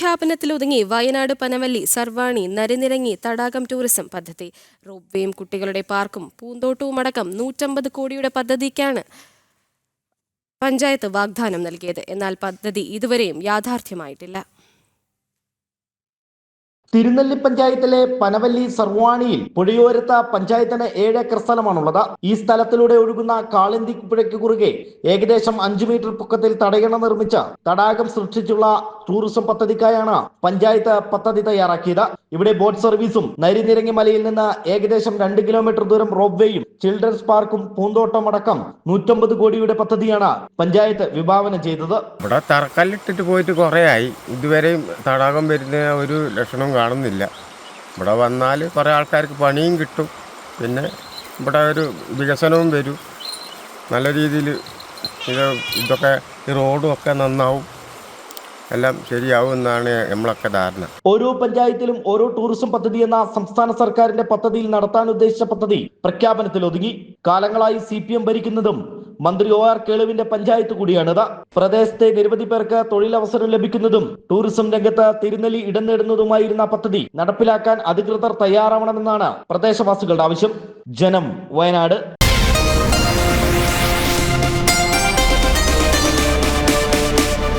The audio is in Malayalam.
പ്രഖ്യാപനത്തിലൊതുങ്ങി വയനാട് പനവല്ലി സർവാണി നരിനിരങ്ങി തടാകം ടൂറിസം പദ്ധതി. റോപ്വേയും കുട്ടികളുടെ പാർക്കും പൂന്തോട്ടവുമടക്കം നൂറ്റമ്പത് കോടിയുടെ പദ്ധതിക്കാണ് പഞ്ചായത്ത് വാഗ്ദാനം നൽകിയത്. എന്നാൽ പദ്ധതി ഇതുവരെയും യാഥാർത്ഥ്യമായിട്ടില്ല. തിരുനെല്ലി പഞ്ചായത്തിലെ പനവല്ലി സർവാണിയിൽ പുഴയോരത്ത് പഞ്ചായത്തിന് ഏഴ് ഏക്കർ സ്ഥലമാണുള്ളത്. ഈ സ്ഥലത്തിലൂടെ ഒഴുകുന്ന കാളിന്തി പുഴയ്ക്ക് കുറുകെ ഏകദേശം അഞ്ചു മീറ്റർ പൊക്കത്തിൽ തടയണ നിർമ്മിച്ച തടാകം സൃഷ്ടിച്ചുള്ള ടൂറിസം പദ്ധതിക്കായാണ് പഞ്ചായത്ത് പദ്ധതി തയ്യാറാക്കിയത്. ഇവിടെ ബോട്ട് സർവീസും നരിനിരങ്ങി മലയിൽ നിന്ന് ഏകദേശം രണ്ട് കിലോമീറ്റർ ദൂരം റോപ്വേയും ചിൽഡ്രൻസ് പാർക്കും പൂന്തോട്ടം അടക്കം നൂറ്റമ്പത് കോടിയുടെ പദ്ധതിയാണ് പഞ്ചായത്ത് വിഭാവനം ചെയ്തത്. ഇവിടെ തറക്കല്ലിട്ടിട്ട് പോയിട്ട് കുറേയായി. ഇതുവരെയും തടാകം വരുന്ന ഒരു ലക്ഷണം കാണുന്നില്ല. ഇവിടെ വന്നാൽ കുറേ ആൾക്കാർക്ക് പണിയും കിട്ടും. പിന്നെ ഇവിടെ ഒരു വികസനവും വരും. നല്ല രീതിയിൽ ഇത് ഇതൊക്കെ ഈ റോഡും ഒക്കെ നന്നാവും. എല്ലാം ശരിയാവും എന്നാണ് നമ്മളൊക്കെ ധാരണ. ഓരോ പഞ്ചായത്തിലും ഓരോ ടൂറിസം പദ്ധതി എന്ന സംസ്ഥാന സർക്കാരിന്റെ പദ്ധതിയിൽ നടത്താൻ ഉദ്ദേശിച്ച പദ്ധതി പ്രഖ്യാപനത്തിൽ ഒതുങ്ങി. കാലങ്ങളായി സി പി എം ഭരിക്കുന്നതും മന്ത്രി ഒ ആർ കേളുവിന്റെ പഞ്ചായത്ത് കൂടിയാണിത് പ്രദേശത്തെ നിരവധി പേർക്ക് തൊഴിലവസരം ലഭിക്കുന്നതും ടൂറിസം രംഗത്ത് തിരുനെല്ലി ഇടം നേടുന്നതുമായിരുന്ന പദ്ധതി നടപ്പിലാക്കാൻ അധികൃതർ തയ്യാറാവണമെന്നാണ് പ്രദേശവാസികളുടെ ആവശ്യം. ജനം വയനാട്.